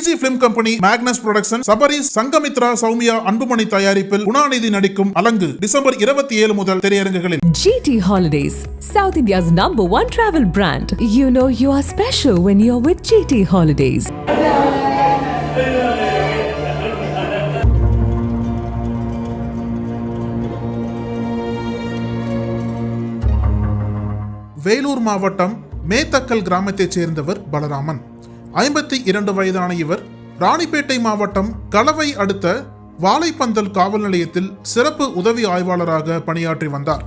DG film company Magnus production Sabaris Sangamithra Soumya Anbumani தயாரிப்பில் குணாநிதி நடிக்கும் Alangu December இருபத்தி ஏழு முதல் திரையரங்குகளில் GT Holidays, South India's number one travel brand. You know you are special when you're with GT Holidays. Vellore மாவட்டம் மேத்தக்கல் கிராமத்தைச் சேர்ந்தவர் பலராமன் ஐம்பத்தி இரண்டு வயதான இவர் ராணிப்பேட்டை மாவட்டம் கலவை அடுத்த வாழைப்பந்தல் காவல் நிலையத்தில் சிறப்பு உதவி ஆய்வாளராக பணியாற்றி வந்தார்.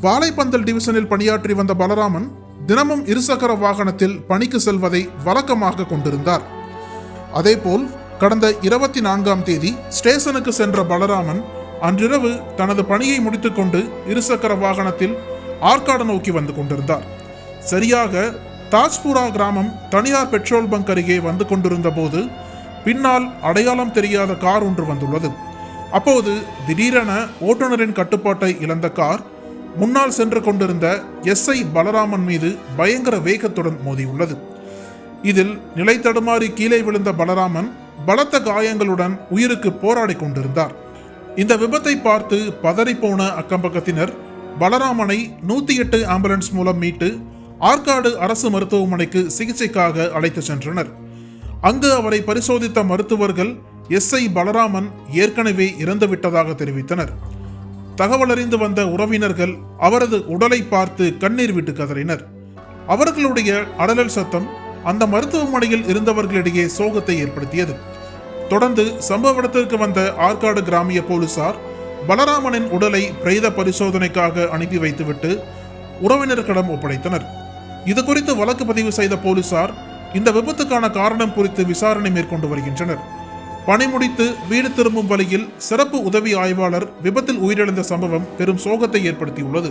வாழைப்பந்தல் டிவிஷனில் பணியாற்றி வந்த பலராமன் தினமும் இருசக்கர வாகனத்தில் பணிக்கு செல்வதை வழக்கமாக கொண்டிருந்தார். அதேபோல் கடந்த இருபத்தி நான்காம் தேதி ஸ்டேஷனுக்கு சென்ற பலராமன் அன்றிரவு தனது பணியை முடித்துக்கொண்டு இருசக்கர வாகனத்தில் ஆற்காடு நோக்கி வந்து கொண்டிருந்தார். சரியாக தாஜ்புரா கிராமம் தனியார் பெட்ரோல் பங்க் அருகே வந்து கொண்டிருந்த போது பின்னால் அடையாளம் தெரியாத கார் ஒன்று வந்துள்ளது. அப்போது திடீரென ஓட்டுநரின் கட்டுப்பாட்டை இழந்த கார் முன்னால் சென்று கொண்டிருந்த எஸ்ஐ பலராமன் மீது பயங்கர வேகத்துடன் மோதியுள்ளது. இதில் நிலை தடுமாறி கீழே விழுந்த பலராமன் பலத்த காயங்களுடன் உயிருக்கு போராடி கொண்டிருந்தார். இந்த விபத்தை பார்த்து பதறிப்போன அக்கம்பக்கத்தினர் பலராமனை நூத்தி எட்டு ஆம்புலன்ஸ் மூலம் மீட்டு ஆற்காடு அரசு மருத்துவமனைக்கு சிகிச்சைக்காக அழைத்து சென்றனர். அங்கு அவரை பரிசோதித்த மருத்துவர்கள் எஸ்ஐ பலராமன் ஏற்கனவே இறந்துவிட்டதாக தெரிவித்தனர். தகவலறிந்து வந்த உறவினர்கள் அவரது உடலை பார்த்து கண்ணீர் விட்டு கதறினர். அவர்களுடைய அடலல் சத்தம் அந்த மருத்துவமனையில் இருந்தவர்களிடையே சோகத்தை ஏற்படுத்தியது. தொடர்ந்து சம்பவ இடத்திற்கு வந்த ஆற்காடு கிராமிய போலீசார் பலராமனின் உடலை பிரேத பரிசோதனைக்காக அனுப்பி வைத்துவிட்டு உறவினர்களிடம் ஒப்படைத்தனர். இது குறித்து வழக்கு பதிவு செய்த போலீசார் இந்த விபத்துக்கான காரணம் குறித்து விசாரணை மேற்கொண்டு வருகின்றனர். பணி முடித்து வீடு திரும்பும் வழியில் சிறப்பு உதவி ஆய்வாளர் விபத்தில் உயிரிழந்த சம்பவம் பெரும் சோகத்தை ஏற்படுத்தியுள்ளது.